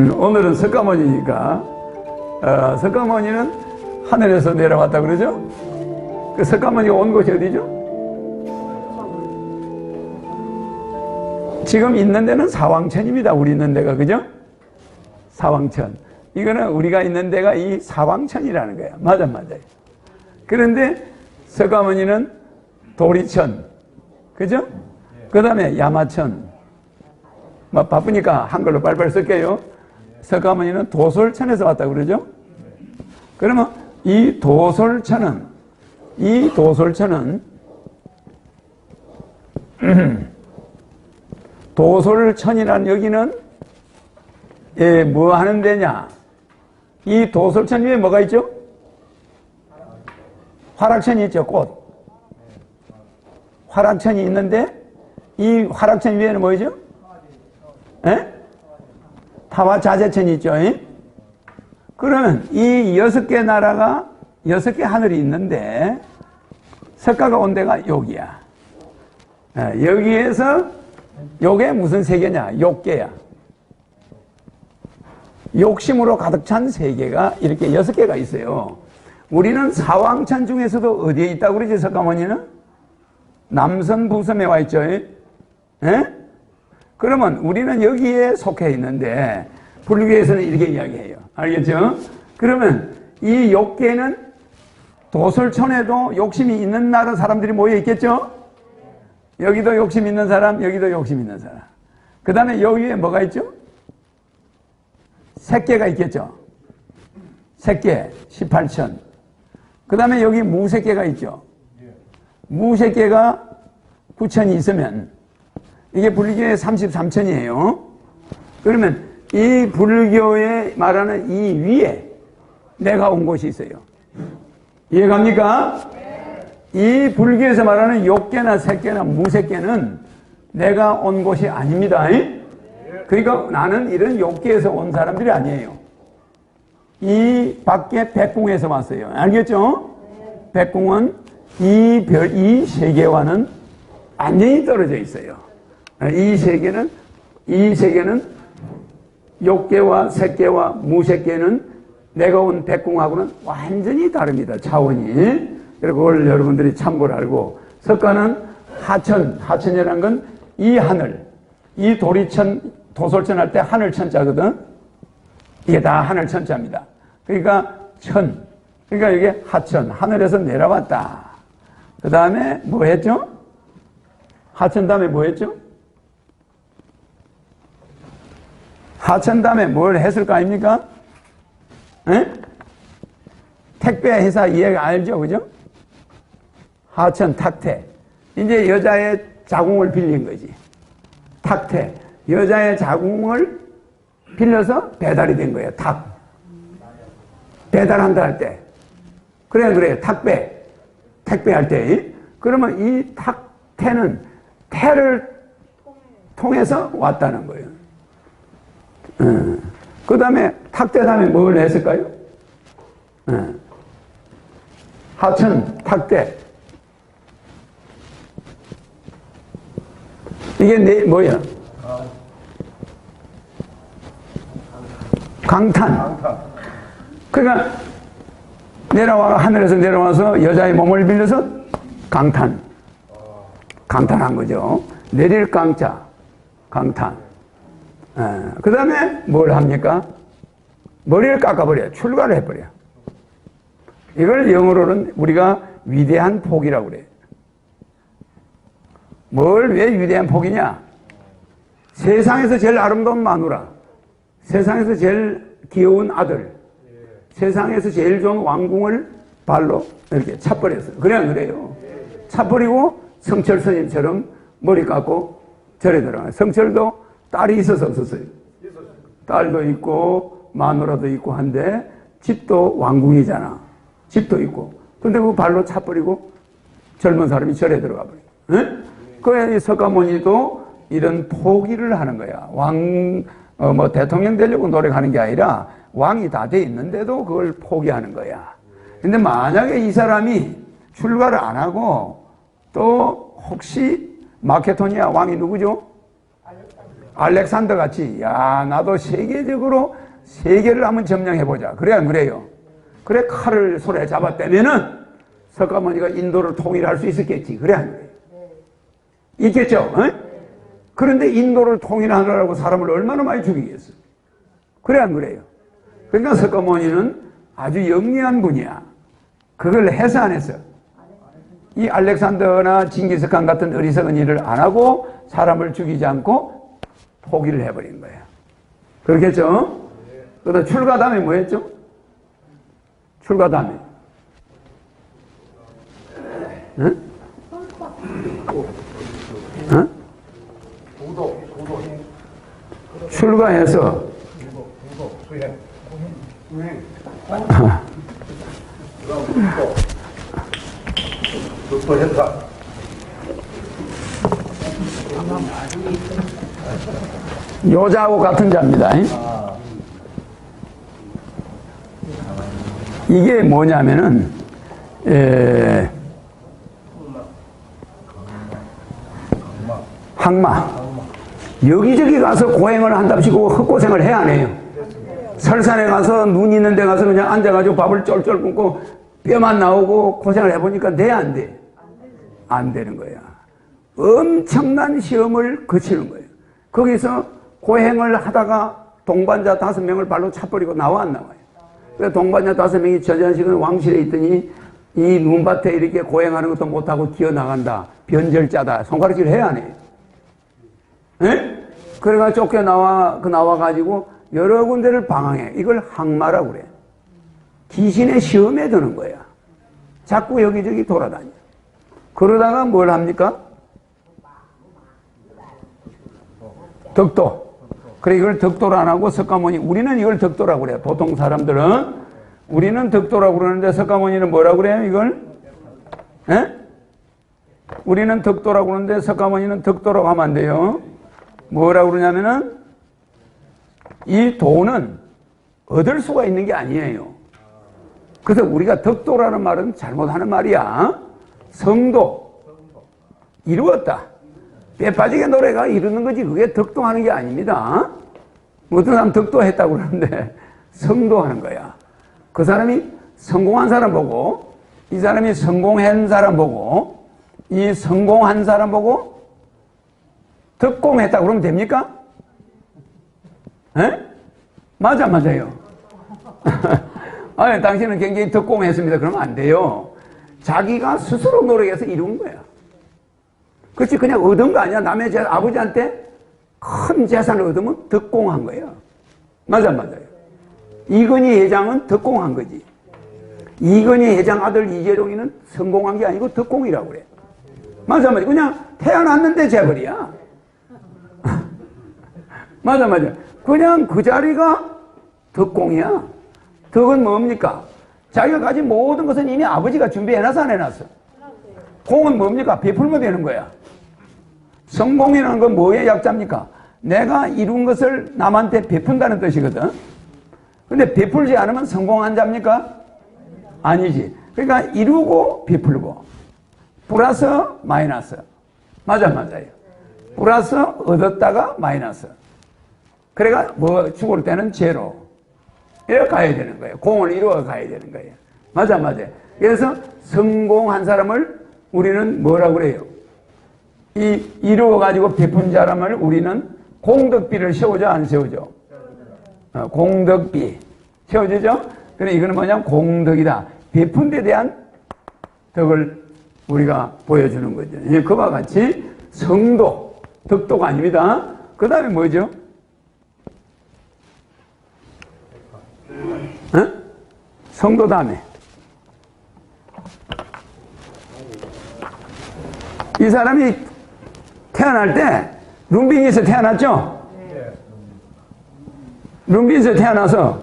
음, 오늘은 석가모니니까 어, 석가모니는 하늘에서 내려왔다 그러죠? 그 석가모니가 온 곳이 어디죠? 지금 있는 데는 사왕천입니다. 우리 있는 데가 그죠? 사왕천. 이거는 우리가 있는 데가 이 사왕천이라는 거야. 맞아 맞아요. 그런데 석가모니는 도리천, 그죠? 그 다음에 야마천. 뭐 바쁘니까 한글로 빨리빨리 쓸게요. 석가모니는 도솔천에서 왔다 그러죠? 그러면 이 도솔천은 이 도솔천은 도솔천이라는 여기는 예, 뭐 하는 데냐? 이 도솔천 위에 뭐가 있죠? 화락천이 있죠, 꽃. 화락천이 있는데 이 화락천 위에는 뭐죠? 예? 타와 자재천이 있죠. 예? 그러면 이 여섯 개 나라가 여섯 개 하늘이 있는데 석가가 온 데가 여기야. 예, 여기에서 요게 무슨 세계냐? 욕계야. 욕심으로 가득 찬 세계가 이렇게 여섯 개가 있어요. 우리는 사왕천 중에서도 어디에 있다고 그러지, 석가모니는? 남선 부섬에 와 있죠. 예? 그러면 우리는 여기에 속해 있는데, 불교에서는 이렇게 이야기해요. 알겠죠? 그러면 이 욕계는 도솔천에도 욕심이 있는 나라 사람들이 모여 있겠죠? 여기도 욕심 있는 사람, 여기도 욕심 있는 사람. 그 다음에 여기에 뭐가 있죠? 새끼가 있겠죠? 새끼, 18천. 그 다음에 여기 무새끼가 있죠? 무새끼가 9천이 있으면 이게 불교의 33천이에요. 그러면 이 불교에 말하는 이 위에 내가 온 곳이 있어요. 이해갑니까? 이 불교에서 말하는 욕계나 새끼나 무새끼는 내가 온 곳이 아닙니다. 그러니까 나는 이런 욕계에서 온 사람들이 아니에요. 이 밖에 백궁에서 왔어요. 알겠죠? 백궁은 이 별, 이 세계와는 완전히 떨어져 있어요. 이 세계는, 이 세계는 욕계와 색계와 무색계는 내가 온 백궁하고는 완전히 다릅니다. 차원이. 그리고 그걸 여러분들이 참고를 알고 석가는 하천, 하천이라는 건 이 하늘, 이 도리천, 도솔천 할 때 하늘 천자거든. 이게 다 하늘 천자입니다. 그러니까 천, 그러니까 이게 하천, 하늘에서 내려왔다. 그 다음에 뭐 했죠? 하천 다음에 뭐 했죠? 하천 다음에 뭘 했을 거 아닙니까? 에? 택배 회사 이해가 알죠? 그죠? 하천 탁태. 이제 여자의 자궁을 빌린 거지. 탁태. 여자의 자궁을 빌려서 배달이 된 거예요. 탁. 배달한다 할 때. 그래, 그래. 탁배. 택배 할 때. 그러면 이 탁태는 태를 통해서 왔다는 거예요. 음. 그 다음에 탁대 다음에 뭘 했을까요? 음. 하천, 탁대. 이게 내, 뭐야? 강탄. 그러니까 내려와 하늘에서 내려와서 여자의 몸을 빌려서 강탄. 강탄한 거죠. 내릴 강자. 강탄. 그 다음에 뭘 합니까? 머리를 깎아버려. 출가를 해버려. 이걸 영어로는 우리가 위대한 폭이라고 그래요. 뭘 왜 위대한 폭이냐? 세상에서 제일 아름다운 마누라, 세상에서 제일 귀여운 아들, 세상에서 제일 좋은 왕궁을 발로 이렇게 차버렸어요. 그래 안 그래요? 차버리고 성철 스님처럼 머리 깎고 절에 들어가요. 성철도 딸이 있어서 없었어요. 딸도 있고 마누라도 있고 한데 집도 왕궁이잖아. 집도 있고. 근데 그 발로 차 버리고 젊은 사람이 절에 들어가 버려. 응? 그래 석가모니도 이런 포기를 하는 거야. 왕, 어, 뭐 대통령 되려고 노력하는 게 아니라 왕이 다 돼 있는데도 그걸 포기하는 거야. 근데 만약에 이 사람이 출가를 안 하고 또 혹시 마케토니아 왕이 누구죠? 알렉산더 같이 야 나도 세계적으로 세계를 한번 점령해보자 그래 안 그래요? 그래 칼을 손에 잡았다면은 석가모니가 인도를 통일할 수 있었겠지 그래 안 그래요? 있겠죠? 어? 그런데 인도를 통일하느라고 사람을 얼마나 많이 죽이겠어 그래 안 그래요? 그러니까 석가모니는 아주 영리한 분이야 그걸 해서 안 했어 이 알렉산더나 징기스칸 같은 어리석은 일을 안 하고 사람을 죽이지 않고 포기를 해버린 거예요. 그렇겠죠? 그다음 출가 다음에 뭐 했죠? 출가 다음에. 응? 응? 출가해서 또 했다. 여자하고 같은 자입니다. 이게 뭐냐면은 에, 항마 여기저기 가서 고행을 한답시고 헛고생을 해야 안 해요. 설산에 가서 눈 있는 데 가서 그냥 앉아가지고 밥을 쫄쫄 굶고 뼈만 나오고 고생을 해보니까 돼 안 돼? 안 되는 거야. 엄청난 시험을 거치는 거예요. 거기서 고행을 하다가 동반자 다섯 명을 발로 차버리고 나와 안 나와요. 그래서 동반자 다섯 명이 저전식은 왕실에 있더니 이 눈밭에 이렇게 고행하는 것도 못하고 기어나간다. 변절자다. 손가락질 해야 안 해요. 예? 그래가 쫓겨 나와, 그 나와가지고 여러 군데를 방황해. 이걸 항마라고 그래. 귀신의 시험에 드는 거야. 자꾸 여기저기 돌아다녀. 그러다가 뭘 합니까? 덕도. 그래, 이걸 덕도를 안 하고 석가모니, 우리는 이걸 덕도라고 그래요. 보통 사람들은. 우리는 덕도라고 그러는데 석가모니는 뭐라고 그래요, 이걸? 예? 우리는 덕도라고 그러는데 석가모니는 덕도라고 하면 안 돼요. 뭐라고 그러냐면은 이 도는 얻을 수가 있는 게 아니에요. 그래서 우리가 덕도라는 말은 잘못하는 말이야. 성도. 이루었다. 뼈 빠지게 노래가 이루는 거지 그게 덕도하는 게 아닙니다. 어떤 사람 덕도했다고 그러는데 성도하는 거야. 그 사람이 성공한 사람 보고 이 사람이 성공한 사람 보고 이 성공한 사람 보고 덕공했다 그러면 됩니까? 에? 맞아 맞아요. 아니 당신은 굉장히 덕공했습니다. 그러면 안 돼요. 자기가 스스로 노력해서 이룬 거야. 그렇지 그냥 얻은 거 아니야. 남의 재 아버지한테 큰 재산을 얻으면 덕공한 거예요. 맞아 맞아요. 이건희 회장은 덕공한 거지. 이건희 회장 아들 이재룡이는 성공한 게 아니고 덕공이라고 그래. 맞아 맞아. 그냥 태어났는데 재벌이야. 맞아 맞아. 그냥 그 자리가 덕공이야. 덕은 뭡니까? 자기가 가진 모든 것은 이미 아버지가 준비해놔서 안 해놨어. 공은 뭡니까? 베풀면 되는 거야. 성공이라는 건 뭐의 약자입니까? 내가 이룬 것을 남한테 베푼다는 뜻이거든. 근데 베풀지 않으면 성공한 자입니까? 아니지. 그러니까 이루고 베풀고. 플러스 마이너스. 맞아, 맞아요. 플러스 얻었다가 마이너스. 그래가 뭐 죽을 때는 제로. 이렇게 가야 되는 거예요. 공을 이루어 가야 되는 거예요. 맞아, 맞아. 그래서 성공한 사람을 우리는 뭐라고 그래요? 이 이루어 가지고 베푼 사람을 우리는 공덕비를 세우죠, 안 세우죠? 어, 공덕비 세워지죠? 그래 이거는 뭐냐면 공덕이다. 베푼 데 대한 덕을 우리가 보여주는 거죠. 예, 그와 같이 성도, 덕도가 아닙니다. 그 다음에 뭐죠? 어? 성도 다음에 이 사람이 태어날 때 룸빈에서 태어났죠? 룸빈에서 태어나서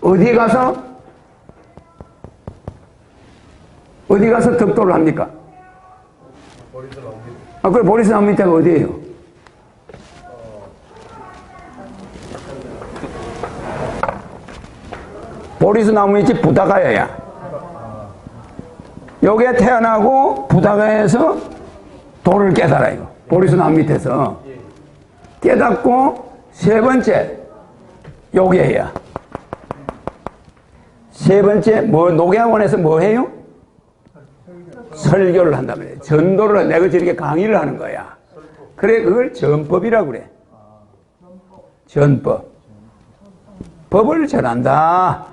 어디 가서 어디 가서 덕도를 합니까? 아, 그래 보리스 나무 밑에가 어디예요? 보리스 나무 밑이 부다가야야. 여기에 태어나고 부다가에서 도를 깨달아요. 보리스 나무 밑에서. 깨닫고 세 번째 요게야. 세 번째 뭐 녹양원에서 뭐 해요? 설교를 한단 말이에요. 전도를 내가 저렇게 강의를 하는 거야. 그래 그걸 전법이라고 그래. 전법. 법을 전한다.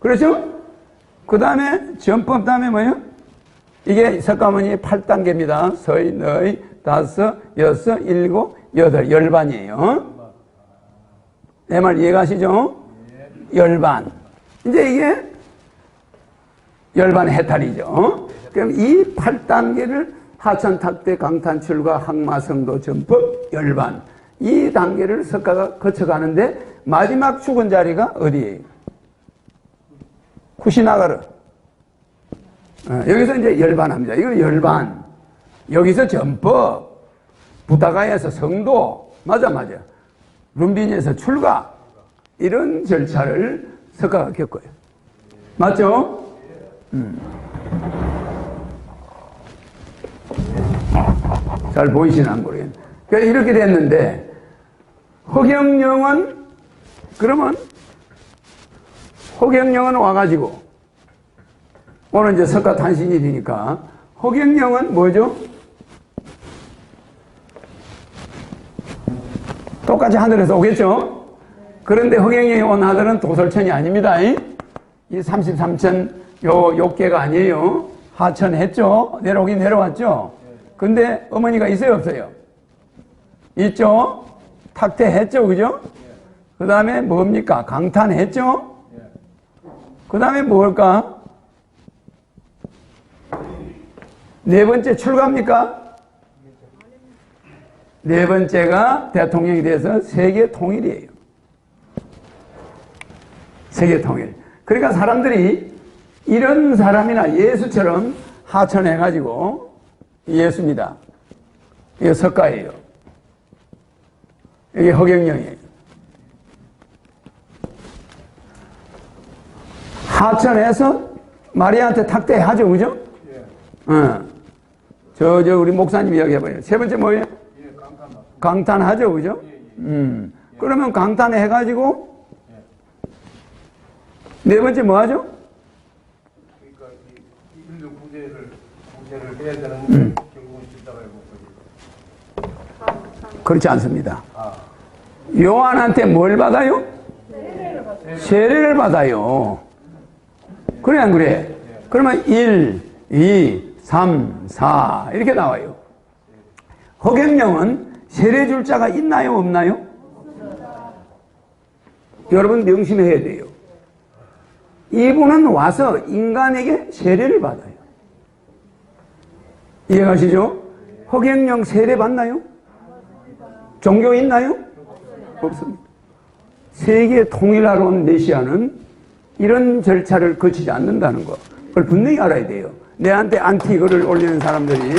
그렇죠? 그 다음에 전법 다음에 뭐예요? 이게 석가모니 8단계입니다. 서희, 너희, 다섯, 여섯, 일곱, 여덟, 열반이에요. 내 말 이해가시죠? 열반. 이제 이게 열반 해탈이죠. 그럼 이 8단계를 하천탁대 강탄출과 항마성도 전법 열반. 이 단계를 석가가 거쳐가는데 마지막 죽은 자리가 어디예요? 쿠시나가르. 어, 여기서 이제 열반합니다. 이거 열반. 여기서 전법. 부다가에서 성도. 맞아, 맞아. 룸빈에서 출가. 이런 절차를 석가가 겪어요. 맞죠? 음. 잘 보이시나 안 모르겠네. 그러니까 이렇게 됐는데, 허경영은, 그러면, 허경영은 와가지고, 오늘 이제 석가 탄신일이니까, 허경영은 뭐죠? 똑같이 하늘에서 오겠죠? 그런데 허경영이 온 하늘은 도설천이 아닙니다. 이 33천 요 욕계가 아니에요. 하천 했죠? 내려오긴 내려왔죠? 근데 어머니가 있어요, 없어요? 있죠? 탁퇴했죠, 그죠? 그 다음에 뭡니까? 강탄했죠? 그 다음에 뭘까? 네 번째 출가입니까? 네 번째가 대통령이 돼서 세계 통일이에요. 세계 통일. 그러니까 사람들이 이런 사람이나 예수처럼 하천해가지고 예수입니다. 이게 석가예요. 이게 허경영이에요. 하천에서 마리아한테 탁대하죠, 그죠? 어. 저, 저, 우리 목사님 이야기 해봐요. 세 번째 뭐예요? 강탄하죠, 그죠? 음. 그러면 강탄 해가지고, 네 번째 뭐 하죠? 그러니까 이 인류 구제를 구제를 해야 되는데 결국은 십자가에 못. 그렇지 않습니다. 요한한테 뭘 받아요? 세례를 받아요. 그래, 안 그래? 그러면 1, 2, 3, 4 이렇게 나와요. 허경영은 세례 줄 자가 있나요, 없나요? 여러분 명심해야 돼요. 이분은 와서 인간에게 세례를 받아요. 이해가시죠? 허경영 세례 받나요? 종교 있나요? 없습니다. 세계 통일하러 온 메시아는 이런 절차를 거치지 않는다는 거. 그걸 분명히 알아야 돼요. 내한테 안티 글을 올리는 사람들이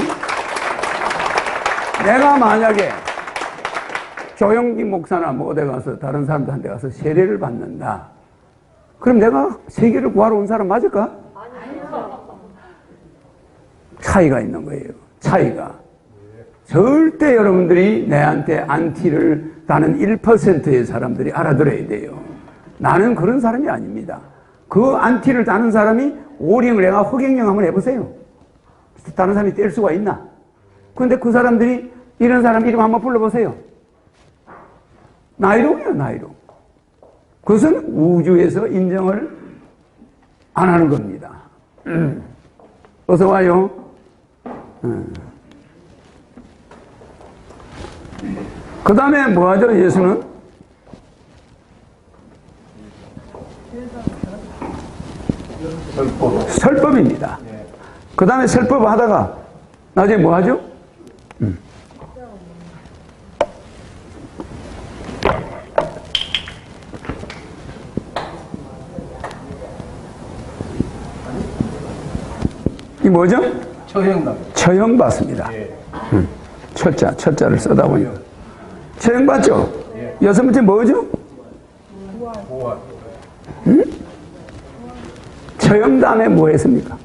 내가 만약에 조영기 목사나 뭐 어디 가서 다른 사람들한테 가서 세례를 받는다. 그럼 내가 세계를 구하러 온 사람 맞을까? 차이가 있는 거예요. 차이가. 절대 여러분들이 내한테 안티를 다는 1%의 사람들이 알아들어야 돼요. 나는 그런 사람이 아닙니다. 그 안티를 다는 사람이 오링을 내가 허경영 한번 해보세요. 다른 사람이 뗄 수가 있나? 근데 그 사람들이 이런 사람 이름 한번 불러보세요. 나이롱이에요, 나이롱. 그것은 우주에서 인정을 안 하는 겁니다. 음. 어서 와요. 음. 그 다음에 뭐 하죠, 예수는? 설법. 설법입니다. 그 다음에 설법 하다가 나중에 뭐 하죠? 음. 이 뭐죠? 처형당. 처형받습니다. 예. 철자, 철자를 써다 보니. 처형받죠? 여섯 번째 뭐죠? 보완. 처 형 다음에 뭐 했습니까?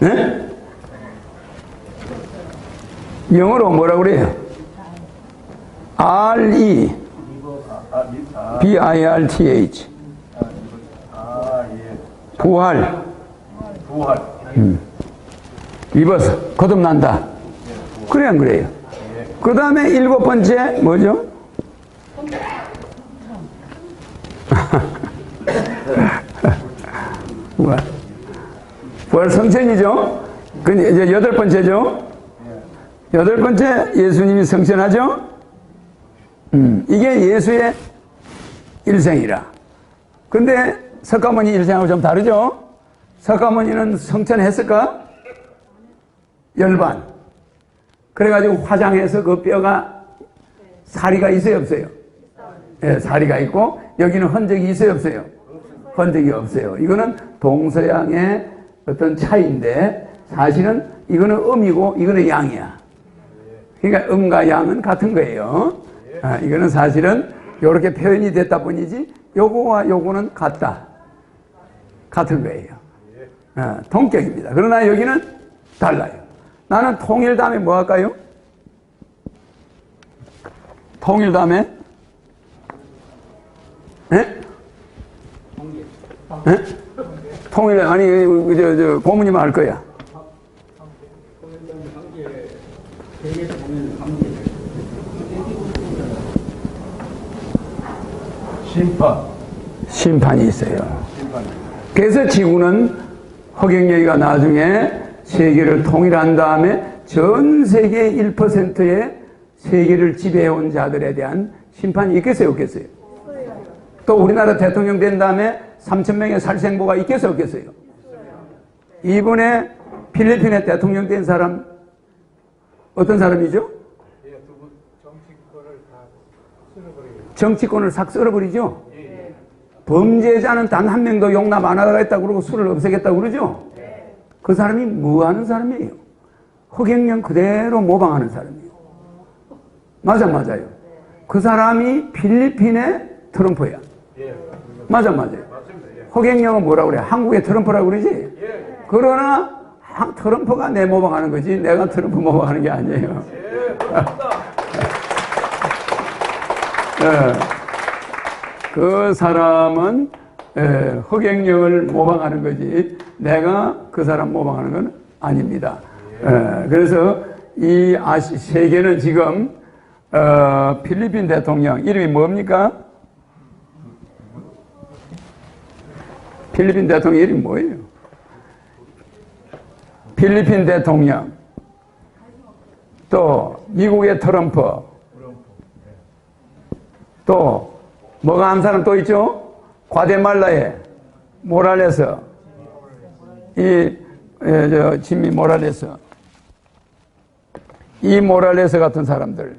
네? 영어로 뭐라 그래요? R-E, B-I-R-T-H. 부활. 부활. 리버스. 거듭난다. 그래, 안 그래요? 그 다음에 일곱 번째, 뭐죠? 부활. 성천이죠? 그 이제 여덟 번째죠? 여덟 번째, 예수님이 성천하죠? 음, 이게 예수의 일생이라. 근데 석가모니 일생하고 좀 다르죠? 석가모니는 성천했을까? 열반. 그래가지고 화장해서 그 뼈가 사리가 있어요, 없어요? 예, 사리가 있고, 여기는 흔적이 있어요, 없어요? 흔적이 없어요. 이거는 동서양의 어떤 차이인데, 사실은 이거는 음이고, 이거는 양이야. 그러니까 음과 양은 같은 거예요. 아, 이거는 사실은 이렇게 표현이 됐다 뿐이지, 요거와 요거는 같다. 같은 거예요. 아, 동격입니다. 그러나 여기는 달라요. 나는 통일 다음에 뭐 할까요? 통일 다음에? 예? 예? 통일, 아니, 저, 저, 고문님 할 거야. 심판. 심판이 있어요. 심판. 그래서 지구는 허경영이가 나중에 세계를 통일한 다음에 전 세계 1%의 세계를 지배해온 자들에 대한 심판이 있겠어요, 없겠어요? 또 우리나라 대통령 된 다음에 3천 명의 살생부가 있겠어요, 없겠어요? 이번에 필리핀의 대통령 된 사람 어떤 사람이죠? 예. 정치권을 싹 쓸어버리죠. 범죄자는 단 한 명도 용납 안 하겠다고 그러고 술을 없애겠다고 그러죠. 그 사람이 뭐 하는 사람이에요? 허경영 그대로 모방하는 사람이에요. 맞아, 맞아요. 그 사람이 필리핀의 트럼프야. 예, 맞아, 맞아요. 허경영은 뭐라고 그래? 한국의 트럼프라고 그러지? 예, 그러나 하- 트럼프가 내 모방하는 거지 내가 트럼프 모방하는 게 아니에요. 예. 예. 그 사람은 예, 허경영을 모방하는 거지 내가 그 사람 모방하는 건 아닙니다. 예, 그래서 이 아시 세계는 지금 어, 필리핀 대통령 이름이 뭡니까? 필리핀 대통령 이름이 뭐예요? 필리핀 대통령 또 미국의 트럼프 또 뭐가 한 사람 또 있죠? 과데말라의 모랄레스 이 에, 저, 지미 모랄레스 이 모랄레스 같은 사람들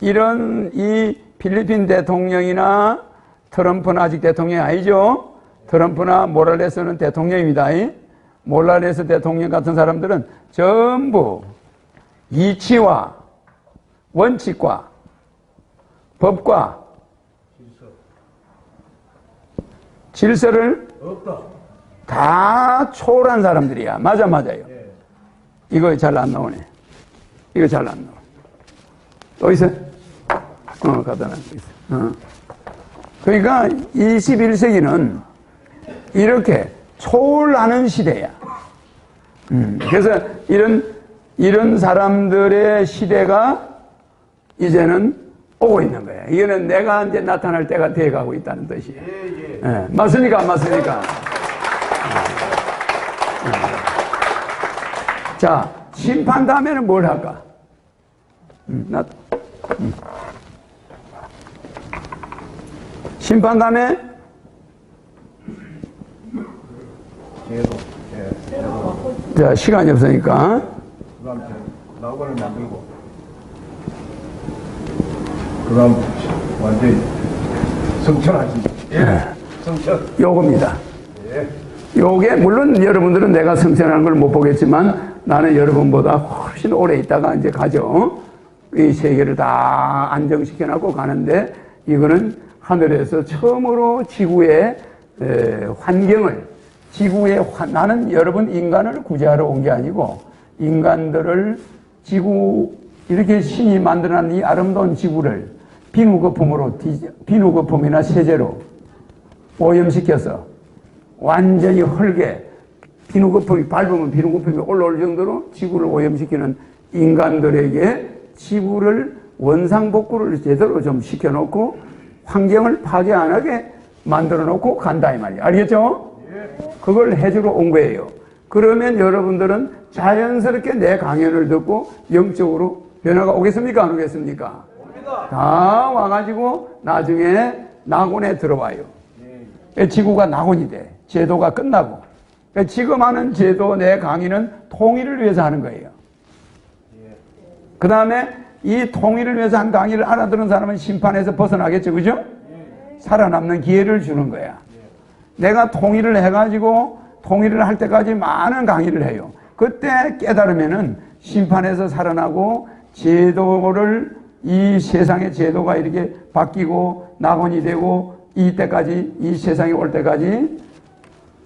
이런 이 필리핀 대통령이나 트럼프는 아직 대통령이 아니죠? 트럼프나 모랄레스는 대통령입니다. 이? 모랄레스 대통령 같은 사람들은 전부 이치와 원칙과 법과 질서를 없다. 다 초월한 사람들이야. 맞아, 맞아요. 예. 이거 잘 안 나오네. 이거 잘 안 나와. 또 있어? 어, 갖다 놨어. 어. 그러니까 21세기는 이렇게 초월하는 시대야. 음, 그래서 이런, 이런 사람들의 시대가 이제는 오고 있는 거야. 이거는 내가 이제 나타날 때가 돼 가고 있다는 뜻이에요. 예, 예. 예, 맞습니까? 안 맞습니까? 예. 자, 심판 다음에는 뭘 할까? 음, 나, 음. 심판 다음에 계속. 예. 자, 시간이 없으니까 그 다음 낙원을 만들고. 그 다음 완전히 성천하지. 예. 성천. 요겁니다. 예. 요게 물론 여러분들은 내가 성천하는 걸 못 보겠지만 나는 여러분보다 훨씬 오래 있다가 이제 가죠. 이 세계를 다 안정시켜 놨고 가는데 이거는 하늘에서 처음으로 지구의 에, 환경을 지구의 환- 나는 여러분 인간을 구제하러 온 게 아니고 인간들을 지구 이렇게 신이 만들어낸 이 아름다운 지구를 비누 거품으로 뒤- 비누 거품이나 세제로 오염시켜서 완전히 헐게 비누 거품이 밟으면 비누 거품이 올라올 정도로 지구를 오염시키는 인간들에게 지구를 원상복구를 제대로 좀 시켜놓고 환경을 파괴 안 하게 만들어 놓고 간다 이 말이야. 알겠죠? 그걸 해주러 온 거예요. 그러면 여러분들은 자연스럽게 내 강연을 듣고 영적으로 변화가 오겠습니까? 안 오겠습니까? 다 와가지고 나중에 낙원에 들어와요. 지구가 낙원이 돼. 제도가 끝나고. 그러니까 지금 하는 제도 내 강의는 통일을 위해서 하는 거예요. 그 다음에 이 통일을 위해서 한 강의를 알아들은 사람은 심판에서 벗어나겠죠. 그죠? 살아남는 기회를 주는 거야. 내가 통일을 해가지고 통일을 할 때까지 많은 강의를 해요. 그때 깨달으면은 심판에서 살아나고 제도를 이 세상의 제도가 이렇게 바뀌고 낙원이 되고 이때까지 이 세상이 올 때까지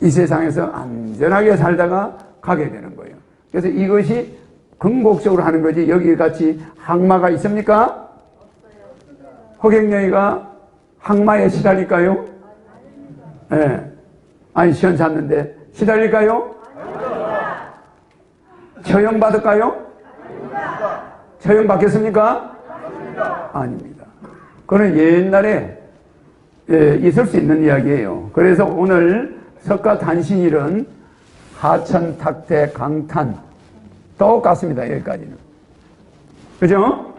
이 세상에서 안전하게 살다가 가게 되는 거예요. 그래서 이것이 궁극적으로 하는 거지 여기 같이 항마가 있습니까? 허경영이가 항마에 시달릴까요? 예. 네. 아니 시원 잤는데 시달릴까요? 처형 받을까요? 처형 받겠습니까? 아닙니다. 그는 옛날에 예, 있을 수 있는 이야기예요. 그래서 오늘 석가 단신일은 하천, 탁대, 강탄 똑같습니다. 여기까지는. 그죠?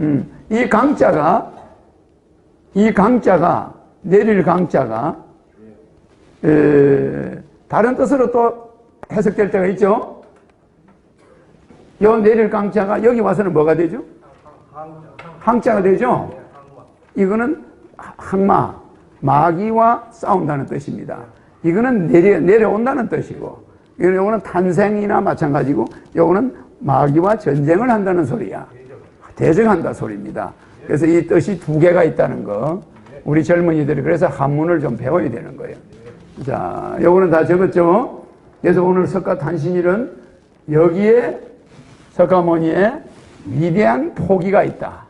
음, 이 강자가 이 강자가 내릴 강자가 에, 다른 뜻으로 또 해석될 때가 있죠. 요 내릴 강자가 여기 와서는 뭐가 되죠? 항자가 되죠. 이거는 항마, 마귀와 싸운다는 뜻입니다. 이거는 내려, 내려온다는 뜻이고, 이거는 탄생이나 마찬가지고, 요거는 마귀와 전쟁을 한다는 소리야. 대적한다 소리입니다. 그래서 이 뜻이 두 개가 있다는 거, 우리 젊은이들이 그래서 한문을 좀 배워야 되는 거예요. 자, 요거는 다 적었죠? 그래서 오늘 석가 탄신일은 여기에 석가모니의 위대한 포기가 있다.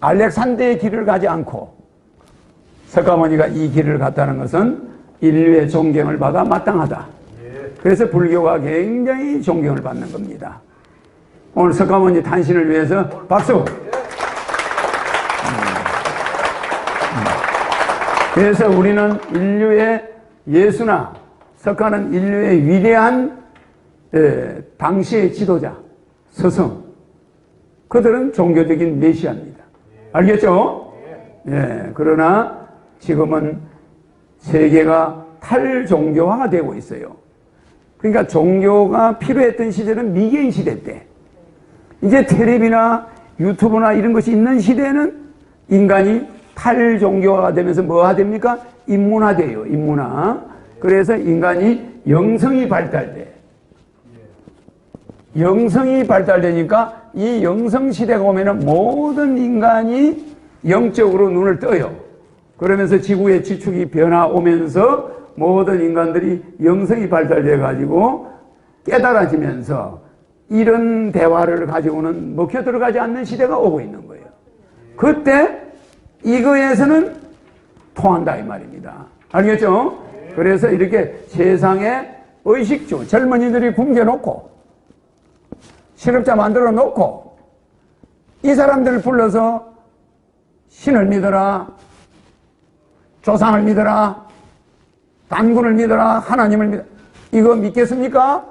알렉산더의 길을 가지 않고 석가모니가 이 길을 갔다는 것은 인류의 존경을 받아 마땅하다. 그래서 불교가 굉장히 존경을 받는 겁니다. 오늘 석가모니 탄신을 위해서 박수! 그래서 우리는 인류의 예수나 석가는 인류의 위대한 에, 당시의 지도자, 스승. 그들은 종교적인 메시아입니다. 알겠죠? 예, 그러나 지금은 세계가 탈종교화가 되고 있어요. 그러니까 종교가 필요했던 시절은 미개인 시대 때. 이제 텔레비나 유튜브나 이런 것이 있는 시대에는 인간이 탈종교화가 되면서 뭐가 됩니까? 인문화 돼요, 인문화. 그래서 인간이 영성이 발달돼. 영성이 발달되니까 이 영성 시대가 오면은 모든 인간이 영적으로 눈을 떠요. 그러면서 지구의 지축이 변화 오면서 모든 인간들이 영성이 발달돼 가지고 깨달아지면서 이런 대화를 가지고는 먹혀 들어가지 않는 시대가 오고 있는 거예요. 그때 이거에서는 통한다 이 말입니다. 알겠죠? 그래서 이렇게 세상에 의식주 젊은이들이 굶겨놓고 실업자 만들어 놓고 이 사람들을 불러서 신을 믿어라, 조상을 믿어라, 단군을 믿어라, 하나님을 믿어. 이거 믿겠습니까?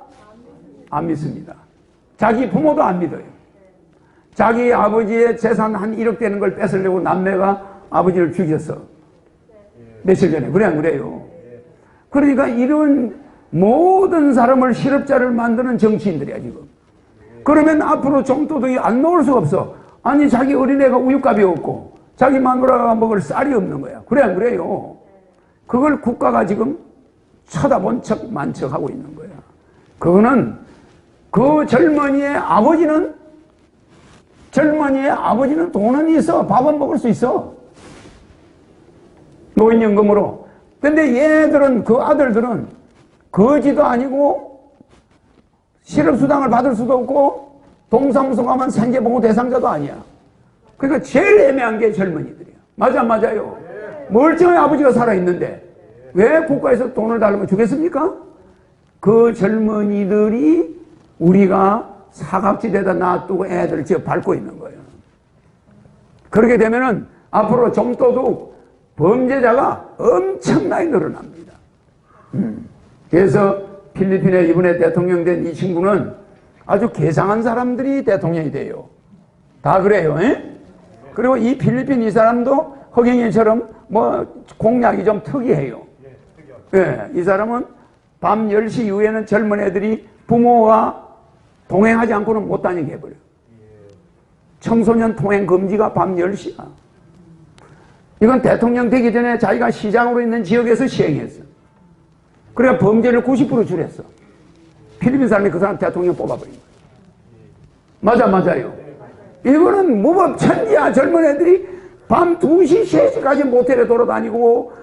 안 믿습니다. 자기 부모도 안 믿어요. 자기 아버지의 재산 한 1억 되는 걸 뺏으려고 남매가 아버지를 죽였어. 며칠 전에. 그래, 안 그래요? 그러니까 이런 모든 사람을 실업자를 만드는 정치인들이야, 지금. 그러면 앞으로 좀도둑이 안 나올 수가 없어. 아니, 자기 어린애가 우유값이 없고, 자기 마누라가 먹을 쌀이 없는 거야. 그래, 안 그래요? 그걸 국가가 지금 쳐다본 척, 만척 하고 있는 거야. 그거는 그 젊은이의 아버지는, 젊은이의 아버지는 돈은 있어. 밥은 먹을 수 있어. 노인연금으로. 근데 얘들은, 그 아들들은 거지도 아니고 실업수당을 받을 수도 없고 동사무소 가면 생계보호 대상자도 아니야. 그러니까 제일 애매한 게 젊은이들이에요. 맞아, 맞아요. 멀쩡한 아버지가 살아있는데 왜 국가에서 돈을 달라면 주겠습니까? 그 젊은이들이 우리가 사각지대에다 놔두고 애들 지어 밟고 있는 거예요. 그렇게 되면은 앞으로 좀도둑 범죄자가 엄청나게 늘어납니다. 음. 그래서 필리핀에 이번에 대통령 된 이 친구는 아주 개상한 사람들이 대통령이 돼요. 다 그래요. 에? 그리고 이 필리핀 이 사람도 허경영처럼 뭐 공약이 좀 특이해요. 예, 이 사람은 밤 10시 이후에는 젊은 애들이 부모와 동행하지 않고는 못 다니게 해버려요. 청소년 통행 금지가 밤 10시야. 이건 대통령 되기 전에 자기가 시장으로 있는 지역에서 시행했어. 그래야 범죄를 90% 줄였어. 필리핀 사람이 그 사람 대통령 뽑아버린 거야. 맞아, 맞아요. 이거는 무법 천지야. 젊은 애들이 밤 2시, 3시까지 모텔에 돌아다니고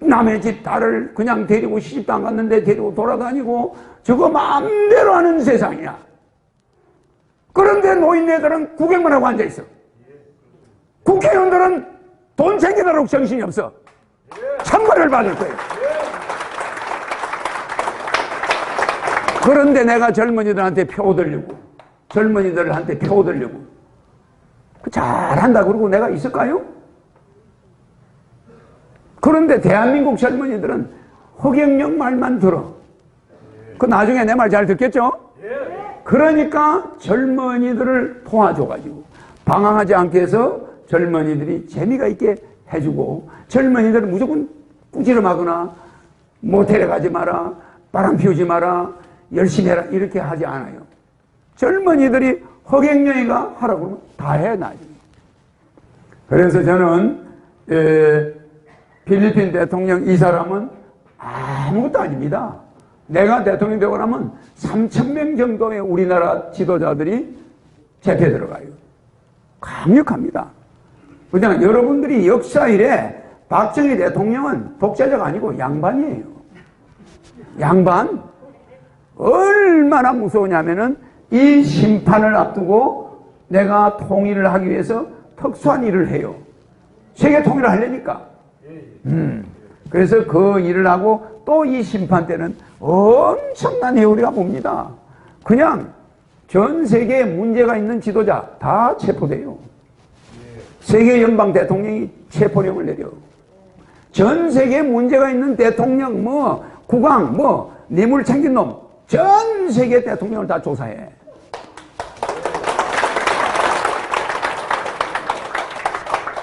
남의 집 딸을 그냥 데리고 시집도 안 갔는데 데리고 돌아다니고 저거 마음대로 하는 세상이야. 그런데 노인네들은 구경만 하고 앉아있어. 국회의원들은 돈 챙기도록 정신이 없어. 천벌을 받을 거예요. 그런데 내가 젊은이들한테 표 들려고, 젊은이들한테 표 들려고, 그 잘한다 그러고 내가 있을까요? 그런데 대한민국 젊은이들은 허경영 말만 들어. 그 나중에 내 말 잘 듣겠죠? 그러니까 젊은이들을 도와줘가지고 방황하지 않게 해서 젊은이들이 재미가 있게 해주고 젊은이들은 무조건 꾸지름하거나 모텔에 가지 마라 바람 피우지 마라 열심히 해라 이렇게 하지 않아요. 젊은이들이 허경영이가 하라고 그러면 다 해 나중에. 그래서 저는 에, 필리핀 대통령 이 사람은 아무것도 아닙니다. 내가 대통령 되고 나면 3천 명 정도의 우리나라 지도자들이 재패 들어가요. 강력합니다. 그냥 여러분들이 역사 이래 박정희 대통령은 독재자가 아니고 양반이에요. 양반? 얼마나 무서우냐면은 이 심판을 앞두고 내가 통일을 하기 위해서 특수한 일을 해요. 세계 통일을 하려니까. 음. 그래서 그 일을 하고 또 이 심판 때는 엄청난 회오리가 봅니다. 그냥 전 세계에 문제가 있는 지도자 다 체포돼요. 세계 연방 대통령이 체포령을 내려. 전 세계에 문제가 있는 대통령, 뭐, 국왕, 뭐, 뇌물 챙긴 놈, 전 세계 대통령을 다 조사해.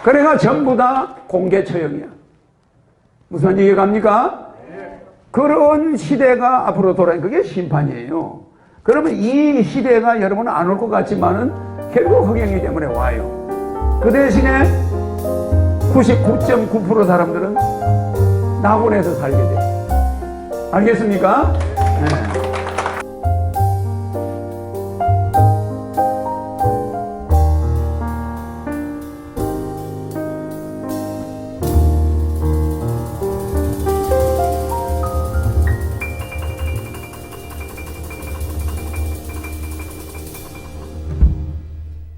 그래가 전부 다 공개 처형이야. 무슨 얘기 갑니까? 그런 시대가 앞으로 돌아오는 그게 심판이에요. 그러면 이 시대가 여러분 안올 것 같지만은 결국 흑행이 때문에 와요. 그 대신에 99.9% 사람들은 낙원에서 살게 돼. 알겠습니까? 네.